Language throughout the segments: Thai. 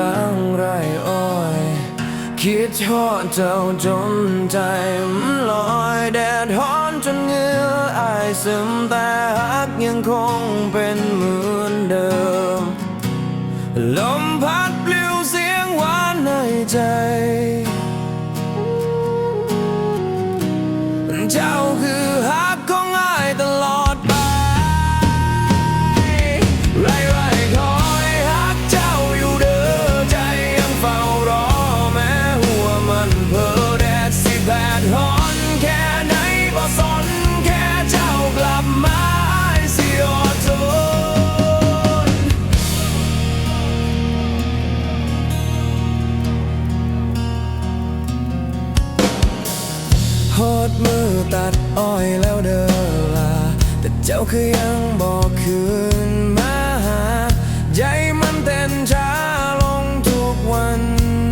ลังไรอ้อย คิดทอดเจ้าจนใจมันลอยแดดฮ้อนจนเหงื่ออายซึมแต่ฮักยังคงเป็นเหมือนเดิม ลมพัดปลิวเสียงหวานในใจ เจ้าคือ หดมือตัดอ้อยแล้วเดินลา แต่เจ้าคือยังบอกคืนมาหา ใจมันเต้นช้าลงทุกวัน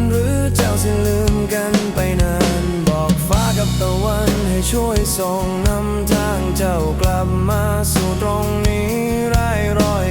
หรือเจ้าสิลืมกันไปนาน บอกฟ้ากับตะวันให้ช่วยส่งนำทางเจ้ากลับมาสู่ตรงนี้ไร้รอย